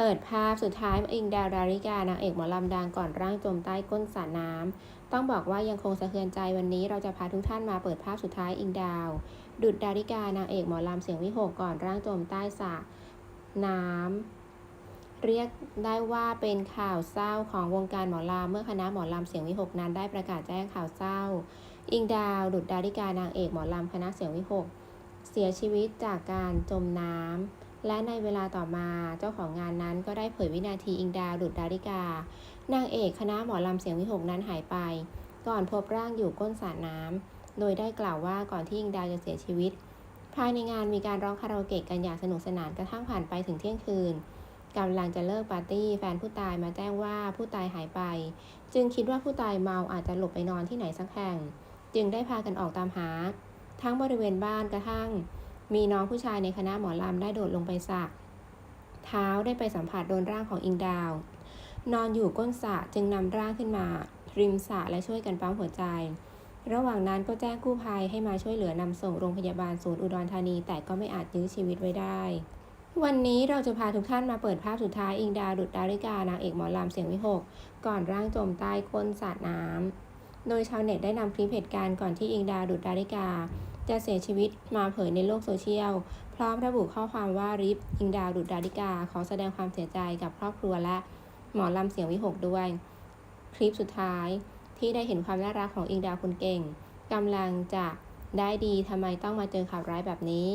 เปิดภาพสุดท้ายอิงดาวดาริกานางเอกหมอลำดังก่อนร่างจมใต้ก้นสระน้ำต้องบอกว่ายังคงสะเทือนใจวันนี้เราจะพาทุกท่านมาเปิดภาพสุดท้ายอิงดาว ดุดดาริกานางเอกหมอลำเสียงวิหกก่อนร่างจมใต้สระน้ำเรียกได้ว่าเป็นข่าวเศร้าของวงการหมอลำเมื่อคณะหมอลำเสียงวิหกนั้นได้ประกาศแจ้งข่าวเศร้า อิงดาว ดุดดาริกานางเอกหมอลำคณะเสียงวิหกเสียชีวิตจากการจมน้ำ และในเวลาต่อมาเจ้าของงานนั้นก็ได้เผยวินาทีอิงดาวดุดดาริกา นางเอกคณะหมอลำเสียงวิหกนั้นหายไป ก่อนพบร่างอยู่ก้นสระน้ำ โดยได้กล่าวว่าก่อนที่อิงดาวจะเสียชีวิต ภายในงานมีการร้องคาราโอเกะกันอย่างสนุกสนานกระทั่งผ่านไปถึงเที่ยงคืนกำลังจะเลิกปาร์ตี้แฟนผู้ตายมาแจ้งว่าผู้ตายหายไป จึงคิดว่าผู้ตายเมาอาจจะหลบไปนอนที่ไหนสักแห่ง จึงได้พากันออกตามหา ทั้งบริเวณบ้านกระทั่ง มีน้องผู้ชายในคณะหมอลำได้โดดลงไปสระเท้าได้ไปสัมผัสโดนร่างของอิงดาว นอนอยู่ก้นสระจึงนำร่างขึ้นมา ริมสระและช่วยกันปั๊มหัวใจ ระหว่างนั้นก็แจ้งกู้ภัยให้มาช่วยเหลือนำส่งโรงพยาบาลศูนย์อุดรธานี แต่ก็ไม่อาจยื้อชีวิตไว้ได้ วันนี้เราจะพาทุกท่านมาเปิดภาพสุดท้ายอิงดาวดุดดาริกานางเอกหมอลำเสียงวิหก ก่อนร่างจมใต้ก้นสระน้ำโดยชาวเน็ตได้นำคลิปเหตุการณ์ก่อนที่อิงดาวดุดดาริกา จะเสียชีวิตมาเผยในโลกโซเชียล พร้อมระบุข้อความว่าริปอิงดาวดุดดาริกา ขอแสดงความเสียใจกับครอบครัวและหมอลำเสียงวิหกด้วย คลิปสุดท้ายที่ได้เห็นความน่ารักของอิงดาวคนเก่งกำลังจะได้ดีทำไมต้องมาเจอข่าวร้ายแบบนี้